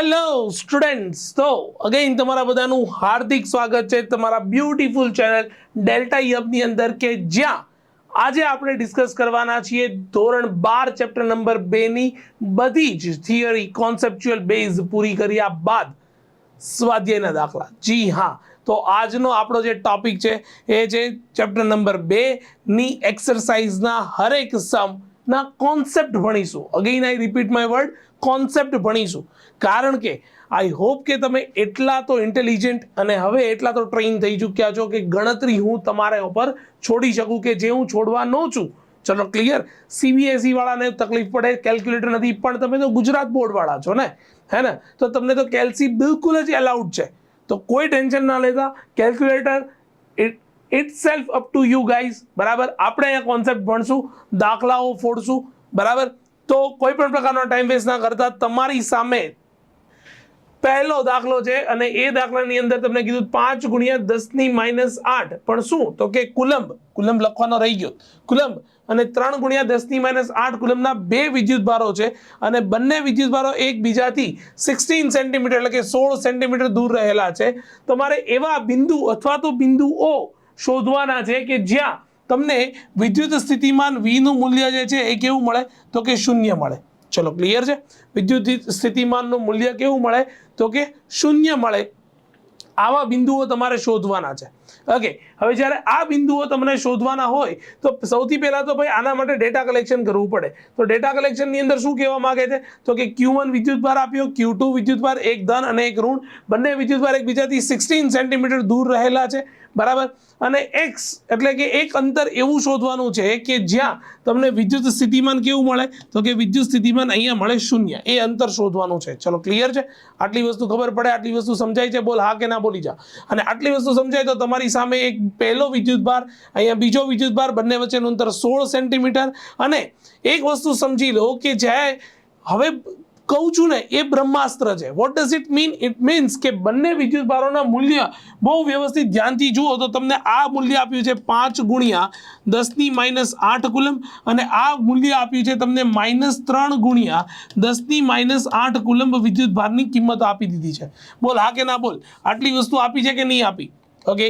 Hello students તો again તમારા બધાનું હાર્દિક સ્વાગત છે તમારા બ્યુટીફુલ ચેનલ ડેલ્ટા યબની અંદર કે જ્યાં આજે આપણે ડિસ્કસ કરવાના છીએ ધોરણ બાર ચેપ્ટર નંબર બેની બધી જ થિયરી કોન્સેપ્ચ્યુઅલ બેઝ પૂરી કર્યા બાદ સ્વાધ્યાયના દાખલા. જી હા. તો આજનો આપણો જે ટોપિક છે એ છે ચેપ્ટર નંબર બેની એક્સરસાઇઝના હરેક સમ ના concept ભણીશું. Again I repeat my word concept ભણીશું. કારણ કે આઈ હોપ કે તમે એટલા તો ઇન્ટેલિજન્ટ અને હવે એટલા તો ટ્રેન થઈ ચૂક્યા છો કે ગણતરી હું તમારા ઉપર છોડી શકું કે જે હું છોડવા ન છું. ચલો ક્લિયર સીબીએસઈ વાળાને તકલીફ પડે કેલ્ક્યુલેટર નથી, પણ તમે તો ગુજરાત બોર્ડ વાળા છો ને? હે ને? તો તમને તો કેલ્સી બિલકુલ જ એલાઉડ છે. તો કોઈ ટેન્શન ના લેતા. Calculator it itself up to you guys બરાબર? આપણે અહીંયા કોન્સેપ્ટ ભણશું, દાખલાઓ ફોડશું. બરાબર? તો કોઈ પણ પ્રકારનો ટાઈમ વેસ્ટ ના કરતા તમારી સામે પહેલો દાખલો છે અને એ દાખલાની અંદર તમને કીધું પાંચ ગુણ્યા દસની માઇનસ આઠ. પણ શું? તો કે કુલંબ. કુલંબ લખવાનો રહી ગયો. કુલંબ. અને ત્રણ ગુણ્યા દસની માઇનસ આઠ કુલંબના બે વિદ્યુત ભારો છે અને બંને વિદ્યુત ભારો એકબીજાથી સિક્સટીન સેન્ટીમીટર એટલે કે સોળ સેન્ટીમીટર દૂર રહેલા છે. તમારે એવા બિંદુ અથવા તો બિંદુઓ શોધવાના છે કે જ્યાં તમને વિદ્યુત સ્થિતિમાન વીનું મૂલ્ય જે છે એ કેવું મળે? તો કે શૂન્ય મળે. ચલો ક્લિયર છે? વિદ્યુત સ્થિતિમાનનું મૂલ્ય કેવું મળે? તો કે શૂન્ય મળે. આવા બિંદુઓ તમારે શોધવાના છે. ઓકે હવે જ્યારે આ બિંદુઓ તમને શોધવાના હોય, તો સૌથી પહેલાં તો ભાઈ આના માટે ડેટા કલેક્શન કરવું પડે. તો ડેટા કલેક્શનની અંદર શું કહેવા માગે છે? તો કે ક્યુ વન વિદ્યુતભાર આપ્યો ક્યુ ટુ વિદ્યુતભાર એક ધન અને એક ઋણ. બંને વિદ્યુતભાર એકબીજાથી સિક્સટીન સેન્ટીમીટર દૂર રહેલા છે. બરાબર? અને એક્સ એટલે કે એક અંતર એવું શોધવાનું છે કે જ્યાં તમને વિદ્યુત સ્થિતિમાન કેવું મળે? તો કે વિદ્યુત સ્થિતિમાન અહીંયા મળે શૂન્ય. એ અંતર શોધવાનું છે. ચલો ક્લિયર છે? આટલી વસ્તુ ખબર પડે, આટલી વસ્તુ સમજાય છે, બોલ હા કે ના બોલી જા. અને આટલી વસ્તુ સમજાય તો તમારી સામે એક પહેલો વિદ્યુતભાર અહીંયા બીજો વિદ્યુતભાર બંને વચ્ચેનું અંતર સોળ સેન્ટીમીટર. અને એક વસ્તુ સમજી લો કે જ્યાં હવે કહું છું ને, એ બ્રહ્માસ્ત્ર છે. What does it mean it means કે બંને વિદ્યુત ભારોના મૂલ્ય બહુ વ્યવસ્થિત ધ્યાનથી જુઓ તો તમને આ મૂલ્ય આપ્યું છે પાંચ ગુણ્યા દસની માઇનસ આઠ કુલમ અને આ મૂલ્ય આપ્યું છે તમને માઇનસ ત્રણ ગુણ્યા દસની માઇનસ આઠ કુલંબ વિદ્યુત ભારની કિંમત આપી દીધી છે. બોલ, હા કે ના બોલ? આટલી વસ્તુ આપી છે કે નહીં આપી? ઓકે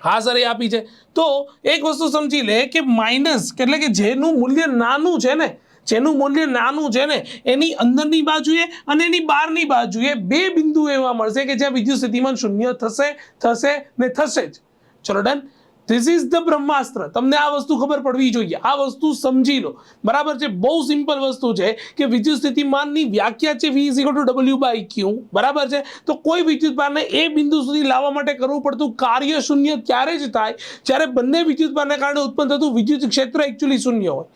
હા, સર, એ આપી છે. તો એક વસ્તુ સમજી લે કે માઇનસ એટલે કે જેનું મૂલ્ય નાનું છે ને જેનું મૂલ્ય નાનું છે ને, એની અંદરની બાજુએ અને એની બહારની બાજુએ બે બિંદુ એવા મળશે કે જ્યાં વિદ્યુત સ્થિતિમાન શૂન્ય થશે થશે ને થશે જ. ચલો done this is the Brahmastra તમને આ વસ્તુ ખબર પડવી જોઈએ. આ વસ્તુ સમજી લો. બરાબર છે? બહુ સિમ્પલ વસ્તુ છે કે વિદ્યુત સ્થિતિમાનની વ્યાખ્યા છે V is to W by Q બરાબર છે? તો કોઈ વિદ્યુતભારને એ બિંદુ સુધી લાવવા માટે કરવું પડતું કાર્ય શૂન્ય ત્યારે જ થાય? જ્યારે બંને વિદ્યુતભારને કારણે ઉત્પન્ન થતું વિદ્યુત ક્ષેત્ર એકચ્યુઅલી શૂન્ય હોય.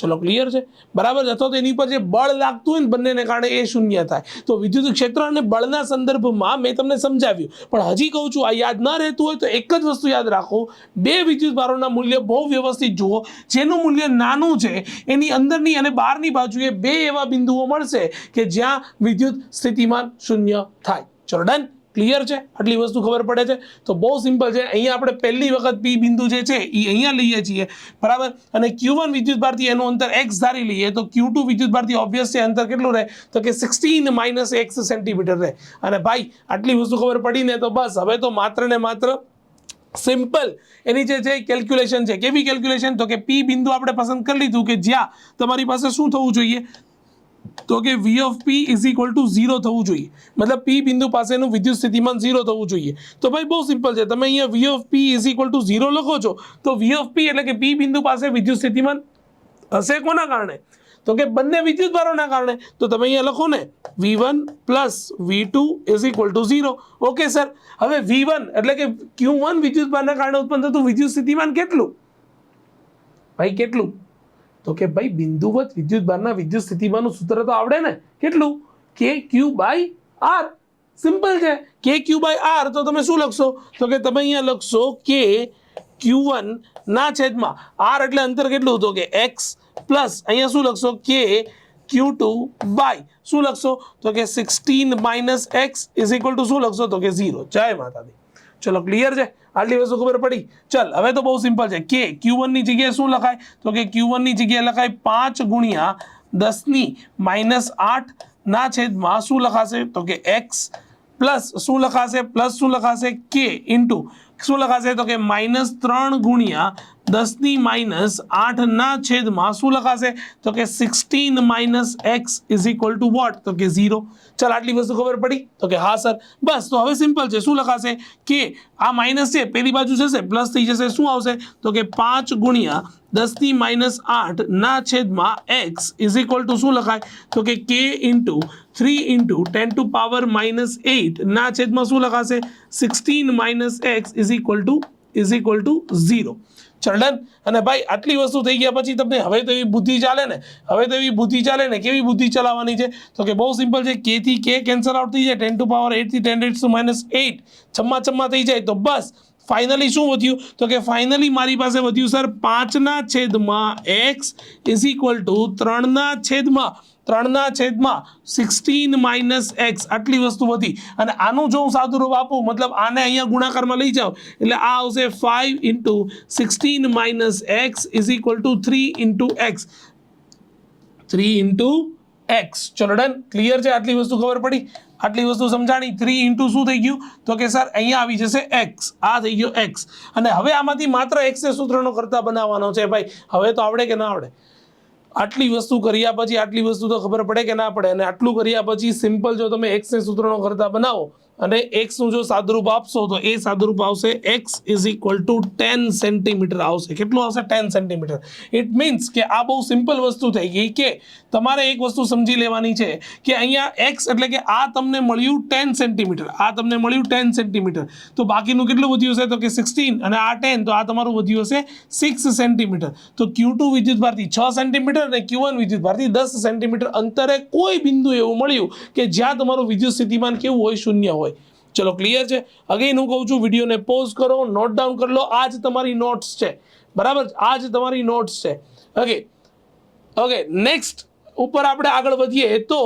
ચલો ક્લિયર છે? બરાબર અથવા તો એની પર જે બળ લાગતું હોય ને બંનેને કારણે એ શૂન્ય થાય. તો વિદ્યુત ક્ષેત્ર અને બળના સંદર્ભમાં મેં તમને સમજાવ્યું. પણ હજી કહું છું, આ યાદ ન રહેતું હોય તો એક જ વસ્તુ યાદ રાખો. બે વિદ્યુત ભારોના મૂલ્ય બહુ વ્યવસ્થિત જુઓ. જેનું મૂલ્ય નાનું છે, એની અંદરની અને બહારની બાજુએ બે એવા બિંદુઓ મળશે કે જ્યાં વિદ્યુત સ્થિતિમાન શૂન્ય થાય. ચલો ડન ક્લિયર છે? આટલી વસ્તુ ખબર પડે છે? તો બહુ સિમ્પલ છે. અહીંયા આપણે પહેલી વખત પી બિંદુ જે છે એ અહીંયા લઈએ છીએ. બરાબર? અને ક્યુ વન વિદ્યુતભારથી એનું અંતર એક્સ ધારી લઈએ, તો ક્યુ ટુ વિદ્યુત ભારથી ઓબ્વિયસલી અંતર કેટલું રહે? તો કે સિક્સટીન માઇનસ એક્સ સેન્ટીમીટર રહે. અને ભાઈ, આટલી વસ્તુ ખબર પડીને તો બસ. હવે તો માત્ર ને માત્ર સિમ્પલ એની જે છે કેલ્ક્યુલેશન છે. કેવી કેલ્ક્યુલેશન તો કે પી બિંદુ આપણે પસંદ કરી લીધું કે જ્યાં તમારી પાસે શું થવું જોઈએ? તો કે V of P is equal to zero થવું જોઈએ. મતલબ પી બિંદુ પાસેનું વિદ્યુત સ્થિતિમાન ઝીરો થવું જોઈએ. તો ભાઈ બહુ સિમ્પલ છે. તમે અહીંયા V of P is equal to zero લખો છો, તો વી ઓફ પી એટલે કે પી બિંદુ પાસે વિદ્યુત સ્થિતિમાન હશે કોના કારણે? તો કે બંને વિદ્યુત ભારોના કારણે. તો તમે અહીંયા લખો ને V one plus V two is equal to zero okay sir હવે વી વન એટલે કે ક્યુ વન વિદ્યુત ભારના કારણે ઉત્પન્ન થતું વિદ્યુત સ્થિતિમાન કેટલું? ભાઈ, કેટલું? તો કે ભાઈ, બિંદુવત વિદ્યુત ભારના વિદ્યુત સ્થિતિમાનનું સૂત્ર તો આવડે ને? કેટલું? કે ક્યુ બાય આર સિમ્પલ છે. કે ક્યુ બાય આર તો તમે શું લખશો? તો કે તમે અહીંયા લખશો કે ક્યુ વન ના છેદમાં આર એટલે અંતર કેટલું તો કે એક્સ પ્લસ અહીંયા શું લખશો? કે ક્યુ ટુ બાય શું લખશો? તો કે sixteen minus X is equal to શું લખશો? તો કે ઝીરો જય માતાજી. ચલો ક્લિયર છે? આટલી વસ્તુ ખબર પડી ચલ હવે તો બહુ સિમ્પલ છે કે ક્યુ ની જગ્યાએ શું લખાય તો કે ક્યુ ની જગ્યાએ લખાય પાંચ ગુણ્યા દસની માઇનસ આઠ ના છેદમાં શું લખાશે તો કે એક્સ પ્લસ શું લખાશે પ્લસ શું લખાશે કે ઇન્ટુ શું લખાશે તો કે માઇનસ ત્રણ ગુણ્યા દસની માઇનસ આઠના છેદમાં શું લખાશે તો કે sixteen minus X is equal to what તો કે ઝીરો ચાલ આટલી વસ્તુ ખબર પડી તો કે હા સર બસ તો હવે સિમ્પલ છે શું લખાશે કે આ માઇનસ છે પેલી બાજુ જશે પ્લસ થઈ જશે શું આવશે તો કે પાંચ ગુણ્યા દસની માઇનસ આઠ ના છેદમાં એક્સ ઇઝ ઇક્વલ ટુ શું લખાય તો કે કે into three into ten to power minus eight ના છેદમાં શું લખાશે sixteen minus X is equal to is equal to zero ચલ અને ભાઈ, આટલી વસ્તુ થઈ ગયા પછી તમને હવે તો એવી બુદ્ધિ ચાલે ને? હવે તો એવી બુદ્ધિ ચાલે ને? કેવી બુદ્ધિ ચલાવવાની છે? તો કે બહુ સિમ્પલ છે, કે થી કે કેન્સલ આઉટ થઈ જાય ten to power એટથી ten raise to minus eight છમ્મા છમ્મા થઈ જાય, તો બસ. ફાઇનલી શું વધ્યું? તો કે ફાઇનલી મારી પાસે વધ્યું સર પાંચના છેદમાં એક્સ ઇઝ ઇક્વલ ટુ ત્રણના છેદમાં ત્રણના છેદમાં સિક્સટીન માઇનસ એક્સ આટલી વસ્તુ વધી અને આનું જો હું સાદું રૂપ આપું, મતલબ આને અહીંયા ગુણાકારમાં લઈ જાઓ, એટલે આ આવશે five into sixteen minus X is equal to three into X three into X ચલો ડન ક્લિયર છે? આટલી વસ્તુ ખબર પડી? આટલી વસ્તુ સમજાણી? થ્રી ઇન્ટુ શું થઈ ગયું? તો કે સર અહીંયા આવી જશે એક્સ આ થઈ ગયો એક્સ અને હવે આમાંથી માત્ર એક્સને સૂત્રનો કરતા બનાવવાનો છે ભાઈ. હવે તો આવડે કે ના આવડે? આટલી વસ્તુ કર્યા પછી આટલી વસ્તુ તો ખબર પડે કે ના પડે? અને આટલું કર્યા પછી સિમ્પલ જો તમે એક્સને સૂત્રનો કરતા બનાવો અને એક્સનું જો સાદુરૂપ આપશો તો એ સાદુરૂપ આવશે X is equal to ten centimetre આવશે. કેટલું આવશે? ટેન સેન્ટીમીટર ઇટ મીન્સ કે આ બહુ સિમ્પલ વસ્તુ થઈ ગઈ કે તમારે એક વસ્તુ સમજી લેવાની છે કે અહીંયા એક્સ એટલે કે આ તમને મળ્યું ટેન સેન્ટીમીટર આ તમને મળ્યું ટેન સેન્ટીમીટર તો બાકીનું કેટલું વધ્યું હશે? તો કે સિક્સટીન અને આ ટેન તો આ તમારું વધ્યું હશે સિક્સ સેન્ટીમીટર તો ક્યુ ટુ વિદ્યુત ભારથી છ સેન્ટીમીટર અને ક્યુ વન વિદ્યુત ભારથી દસ સેન્ટીમીટર અંતરે કોઈ બિંદુ એવું મળ્યું કે જ્યાં તમારું વિદ્યુત સ્થિતિમાન કેવું હોય? શૂન્ય હોય. ચલો ક્લિયર છે? અગેન હું કહું છું વિડીયોને પોઝ કરો નોટ ડાઉન કરી લો. આ જ તમારી નોટ્સ છે. બરાબર આ જ તમારી નોટ્સ છે. ઓકે ઓકે નેક્સ્ટ ઉપર આપણે આગળ વધીએ. તો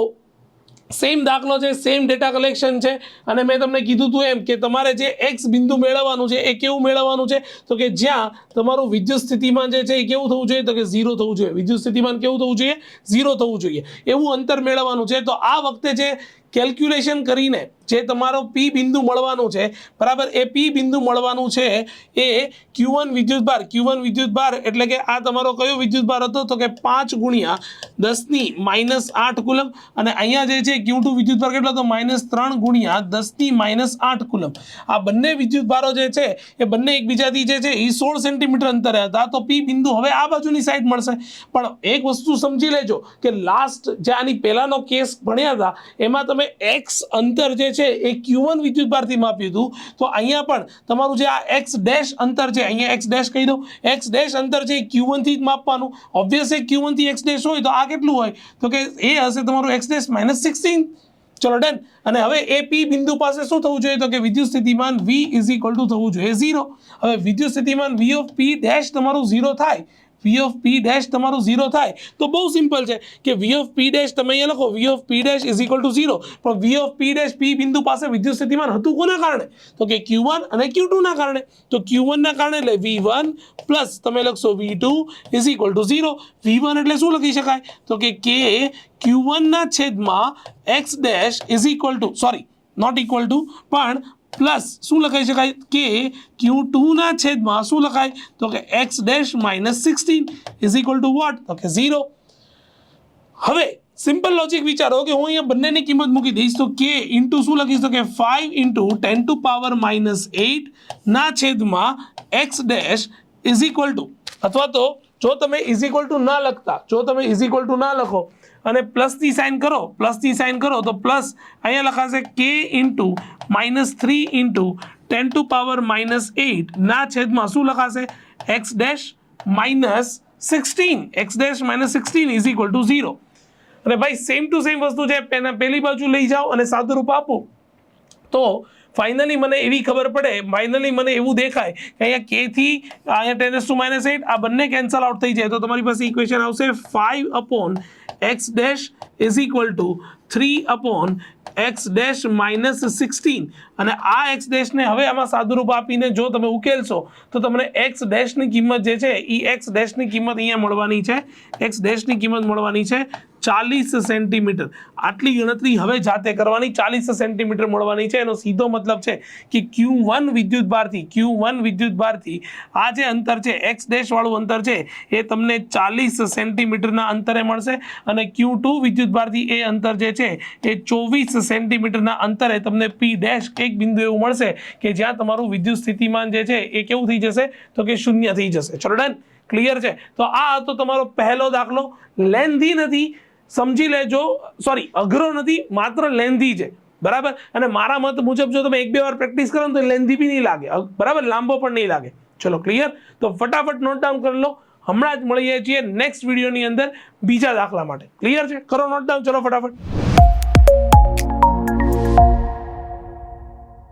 સેમ દાખલો છે સેમ ડેટા કલેક્શન છે. અને મેં તમને કીધું હતું એમ કે તમારે જે એક્સ બિંદુ મેળવવાનું છે, એ કેવું મેળવવાનું છે? તો કે જ્યાં તમારું વિદ્યુત સ્થિતિમાન જે છે, એ કેવું થવું જોઈએ? તો કે ઝીરો થવું જોઈએ. વિદ્યુત સ્થિતિમાન કેવું થવું જોઈએ? ઝીરો થવું જોઈએ. એવું અંતર મેળવવાનું છે. તો આ વખતે જે કેલ્ક્યુલેશન કરીને જે તમારો પી બિંદુ મળવાનું છે, બરાબર? એ પી બિંદુ મળવાનું છે, એ ક્યુ વન વિદ્યુતભાર ક્યુ વન વિદ્યુત ભાર એટલે કે આ તમારો કયો વિદ્યુત ભાર હતો? તો કે પાંચ ગુણ્યા દસની માઇનસ આઠ કુલમ અને અહીંયા જે છે ક્યુ ટુ વિદ્યુત ભાર કેટલો હતો? માઇનસ ત્રણ ગુણ્યા દસની માઇનસ આઠ કુલમ આ બંને વિદ્યુતભારો જે છે, એ બંને એકબીજાથી જે છે, એ સોળ સેન્ટીમીટર અંતરે હતા. તો પી બિંદુ હવે આ બાજુની સાઈડ મળશે. પણ એક વસ્તુ સમજી લેજો કે લાસ્ટ જે આની પહેલાંનો કેસ ભણ્યા હતા, એમાં તમે એક્સ અંતર જે છે, એ ક્યુ વન વિદ્યુત ભારથી માપ્યું હતું. તો અહીંયા પણ તમારું જે આ એક્સ ડેશ અંતર છે, અહીંયા એક્સ ડેશ કહી દો એક્સ ડેશ અંતર છે, એ ક્યુ વનથી જ માપવાનું. ઓબ્વિયસ એ ક્યુ વનથી એક્સ ડેશ હોય તો આ કેટલું હોય? તો કે એ હશે તમારું એક્સ ડેશ માઇનસ સિક્સટીન ચલો ડન અને હવે એ પી બિંદુ પાસે શું થવું જોઈએ? તો કે વિદ્યુત સ્થિતિમાન વી ઇઝ ઇક્વલ ટુ થવું જોઈએ ઝીરો હવે વિદ્યુત સ્થિતિમાન વી ઓફ પી ડેશ તમારું ઝીરો થાય. વી ઓફ પી ડેશ તમારું ઝીરો થાય. તો બહુ સિમ્પલ છે કે વી ઓફ પી ડેશ તમે અહીંયા લખો V of P dash is equal to zero પણ વી ઓફ પી ડેશ પી બિંદુ પાસે વિદ્યુત સ્થિતિમાન હતું કોના કારણે? તો કે ક્યુ વન અને ક્યુ ટુના કારણે. તો ક્યુ વનના કારણે એટલે વી વન પ્લસ તમે લખશો V two is equal to zero V one એટલે શું લખી શકાય? તો કે કે ક્યુ વનના છેદમાં X dash is equal to sorry not equal to પણ પ્લસ શું લખાઈ શકાય કે ક્યુ ટુના છેદમાં શું લખાય તો કે X dash minus sixteen is equal to what તો કે ઝીરો હવે સિમ્પલ લોજિક વિચારો કે હું અહીંયા બંનેની કિંમત મૂકી દઈશ તો કે ઇન્ટુ શું લખીશ તો કે five into ten to power minus eight ના છેદમાં X dash is equal to અથવા તો જો તમે ઇઝ ઇક્વલ ટુ ના લખતા જો તમે ઇઝ ઇક્વલ ટુ ના લખો અને પ્લસથી સાઇન કરો પ્લસની સાઇન કરો, તો પ્લસ અહીંયા લખાશે કે into minus three into ten to power minus eight ના છેદમાં શું લખાશે? X dash minus sixteen X dash minus sixteen is equal to zero અને ભાઈ સેમ ટુ સેમ વસ્તુ છે. પેના પેલી બાજુ લઈ જાઓ અને સાદું રૂપ આપો. તો ફાઇનલી મને એવી ખબર પડે ફાઇનલી મને એવું દેખાય કે અહીંયા કે થી અહીંયા ટેન ટુ માઇનસ એટ આ બંને કેન્સલ આઉટ થઈ જાય. તો તમારી પાસે ઇક્વેશન આવશે five upon X dash is equal to three upon X dash minus sixteen અને આ એક્સ ડેશને હવે આમાં સાદુરૂપ આપીને જો તમે ઉકેલશો, તો તમને એક્સ ડેશની કિંમત જે છે એ એક્સ ડેશની કિંમત અહીંયા મળવાની છે. એક્સ ડેશની કિંમત મળવાની છે. ચાલીસ સેન્ટીમીટર. આટલી ગણતરી હવે જાતે કરવાની, ચાલીસ સેન્ટીમીટર મળવાની છે. એનો સીધો મતલબ છે કે ક્યુ વન વિદ્યુત ભારથી ક્યુ વન વિદ્યુત ભારથી આ જે અંતર છે એક્સ ડેશવાળું અંતર છે, એ તમને ચાલીસ સેન્ટીમીટરના અંતરે મળશે અને ક્યુ ટુ વિદ્યુત ભારથી એ અંતર જે છે, એ ચોવીસ સેન્ટીમીટરના અંતરે તમને પી ડેશ એક બિંદુ એવું મળશે કે જ્યાં તમારું વિદ્યુત સ્થિતિમાન જે છે, એ કેવું થઈ જશે? તો કે શૂન્ય થઈ જશે. ચલો ડન ક્લિયર છે? તો આ હતો તમારો પહેલો દાખલો. લેન્ધી નથી. સમજી લેજો. સોરી અઘરો નથી, માત્ર લેન્ધી છે. બરાબર? અને મારા મત મુજબ જો તમે એક બે વાર પ્રેક્ટિસ કરો તો લેન્ધી બી નહીં લાગે. બરાબર? લાંબો પણ નહીં લાગે. ચલો ક્લિયર તો ફટાફટ નોટ ડાઉન કરી લો. હમણાં જ મળીએ છીએ નેક્સ્ટ વિડીયોની અંદર બીજા દાખલા માટે. ક્લિયર છે? કરો નોટ ડાઉન ચલો ફટાફટ.